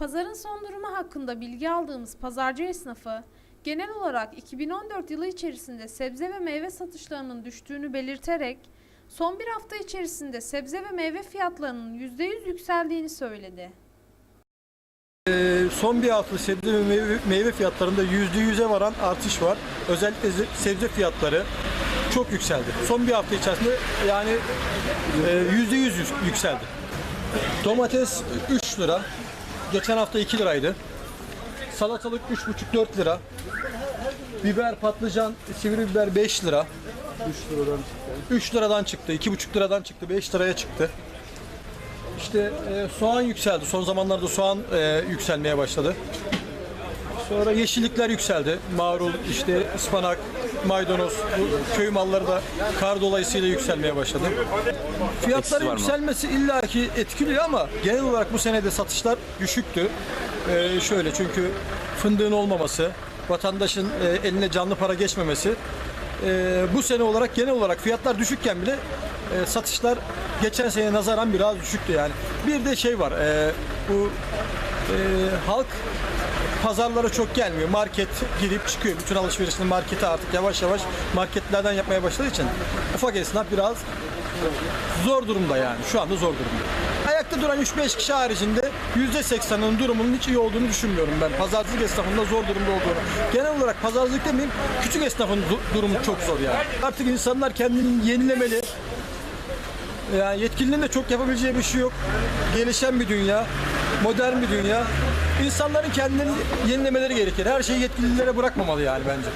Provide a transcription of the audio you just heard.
Pazarın son durumu hakkında bilgi aldığımız pazarcı esnafı, genel olarak 2014 yılı içerisinde sebze ve meyve satışlarının düştüğünü belirterek, son bir hafta içerisinde sebze ve meyve fiyatlarının %100 yükseldiğini söyledi. Ee, Son bir hafta sebze ve meyve, meyve fiyatlarında yüzde yüze varan artış var. Özellikle ze- sebze fiyatları çok yükseldi. Son bir hafta içerisinde yani e, yüzde yüz yük- yükseldi. Domates 3 lira. Geçen hafta 2 liraydı. Salatalık 3,5-4 lira. Biber, patlıcan, sivri biber 5 lira. 3 liradan çıktı. 3 liradan çıktı. 2,5 liradan çıktı. 5 liraya çıktı. İşte e, soğan yükseldi. Son zamanlarda soğan e, yükselmeye başladı. Sonra yeşillikler yükseldi. Marul, işte ıspanak, maydanoz, bu köy malları da kar dolayısıyla yükselmeye başladı. Fiyatların yükselmesi illaki etkiliyor ama genel olarak bu senede satışlar düşüktü. E, şöyle çünkü fındığın olmaması, vatandaşın e, eline canlı para geçmemesi e, bu sene olarak genel olarak fiyatlar düşükken bile e, satışlar geçen sene nazaran biraz düşüktü yani. Bir de şey var, e, bu halk pazarlara çok gelmiyor. Market girip çıkıyor. Bütün alışverişini markete artık yavaş yavaş marketlerden yapmaya başladığı için ufak esnaf biraz zor durumda yani. Şu anda zor durumda. Ayakta duran 3-5 kişi haricinde %80'inin durumunun hiç iyi olduğunu düşünmüyorum ben. Pazarcılık esnafında zor durumda olduğunu. Genel olarak pazarcılık demeyeyim, küçük esnafın du- durumu çok zor yani. Artık insanlar kendini yenilemeli. Yani yetkilinin de çok yapabileceği bir şey yok. Gelişen bir dünya, modern bir dünya. İnsanların kendini yenilemeleri gerekir. Her şeyi yetkililere bırakmamalı yani bence.